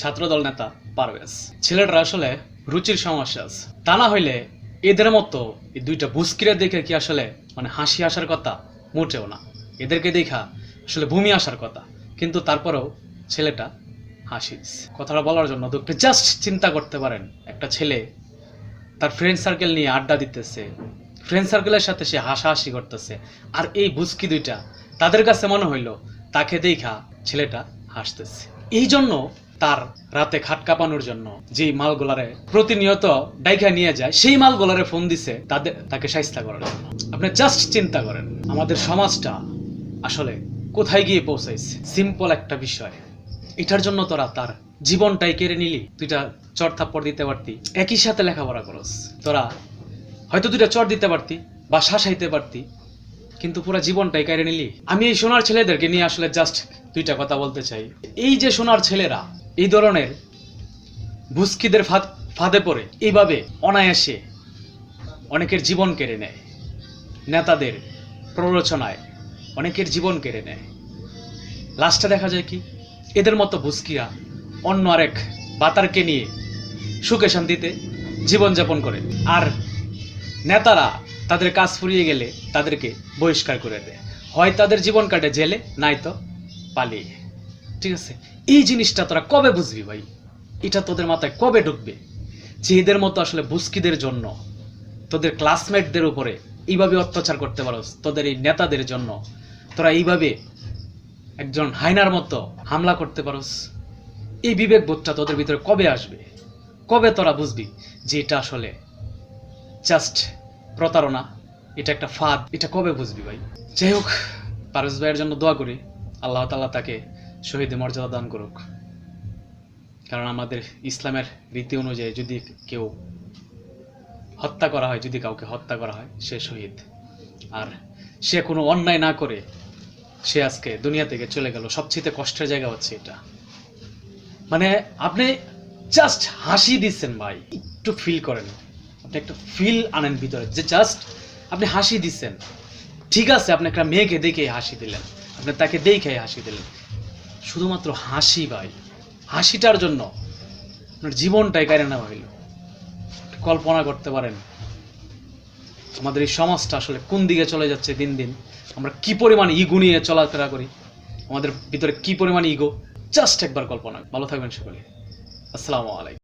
ছাত্রদল নেতা পারভেজ। ছেলেটার আসলে রুচির সমস্যা আছে। তা না হইলে এদের মতো এই দুইটা বুস্কিরে দেখে কি আসলে মানে হাসি আসার কথা? মোটেও না। এদেরকে দেখা আসলে ভূমি আসার কথা। কিন্তু তারপরেও ছেলেটা হাসি কথাটা বলার জন্য তো জাস্ট চিন্তা করতে পারেন, একটা ছেলে তার ফ্রেন্ড সার্কেল নিয়ে আড্ডা দিতেছে। ফ্রেন্ড সার্কেলের সাথে সে হাসাহাসি করতেছে। আর এই বুস্কি দুইটা তাদের কাছে মনে হইল তাকে দেখা ছেলেটা হাসতেছে। এই জন্য তার রাতে খাট কাঁপানোর জন্য যেই মালগুলারে প্রতিনিয়ত ডাইকা নিয়ে যায়, সেই মালগুলারে ফোন দিছে তাদের তাকে সাইস্তা করার জন্য। আপনি জাস্ট চিন্তা করেন, আমাদের সমাজটা আসলে কোথায় গিয়ে পৌঁছাইছে? সিম্পল একটা বিষয়। এটার জন্য তোরা তার জীবনটাই কেড়ে নিলি। দুইটা চর থাপ্পড় দিতে পারতি, একই সাথে লেখাপড়া করস। তোরা হয়তো দুইটা চর দিতে পারতি বা শাসাইতে পারতি, কিন্তু পুরো জীবনটাই কেড়ে নিলি। আমি এই সোনার ছেলেদেরকে নিয়ে আসলে জাস্ট দুইটা কথা বলতে চাই। এই যে সোনার ছেলেরা, এই ধরনের ভুস্কিদের ফাঁদ, ফাঁদে পড়ে, এইভাবে অনায়াসে অনেকের জীবন কেড়ে নেয়। নেতাদের প্ররোচনায় অনেকের জীবন কেড়ে নেয়। লাস্টে দেখা যায় কি? এদের মতো ভুস্কিরা অন্য আরেক বাতারকে নিয়ে সুখে শান্তিতে জীবনযাপন করে। আর নেতারা তাদের কাজ ফুরিয়ে গেলে তাদেরকে বহিষ্কার করে দেয়। হয় তাদের জীবন কাটে জেলে, নাই তো? পালিয়ে ঠিক আছে? এই জিনিসটা তোরা কবে বুঝবি ভাই? এটা তোদের মাথায় কবে ঢুকবে? যে এদের মতো আসলে বুস্কিদের জন্য, তোদের ক্লাসমেটদের উপরে এইভাবে অত্যাচার করতে পারোস, তোদের এই নেতাদের জন্য, তোরা এইভাবে একজন হাইনার মতো হামলা করতে পারোস, এই বিবেক বোধটা তোদের ভিতরে কবে আসবে? কবে তোরা বুঝবি যে এটা আসলে জাস্ট প্রতারণা? এটা একটা ফাঁদ, এটা কবে বুঝবি ভাই? যাই হোক, পারস ভাইয়ের জন্য দোয়া করি। আল্লাহ তাআলা তাকে শহীদে মর্যাদা দান করুক। কারণ আমাদের ইসলামের রীতি অনুযায়ী যদি কেউ হত্যা করা হয়, যদি কাউকে হত্যা করা হয়, সে শহীদ। আর সে কোনো অন্যায় না করে সে আজকে দুনিয়া থেকে চলে গেল। সবচেয়ে কষ্টের জায়গা হচ্ছে এটা। মানে আপনি জাস্ট হাসি দিচ্ছেন ভাই, একটু ফিল করেন। আপনি একটা ফিল আনেন ভিতরে যে জাস্ট আপনি হাসি দিচ্ছেন। ঠিক আছে, আপনি একটা মেয়েকে দেখে হাসি দিলেন। আপনি তাকে দেখে হাসি দিলেন। শুধুমাত্র হাসি ভাই, হাসিটার জন্য আপনার জীবনটাই কারে নেওয়া হইল কল্পনা করতে পারেন, আমাদের এই সমাজটা আসলে কোন দিকে চলে যাচ্ছে দিন দিন? আমরা কি পরিমাণ ইগো নিয়ে চলাফেরা করি? আমাদের ভিতরে কি পরিমাণ ইগো জাস্ট একবার কল্পনা ভালো থাকবেন সকলে। আসসালামু আলাইকুম।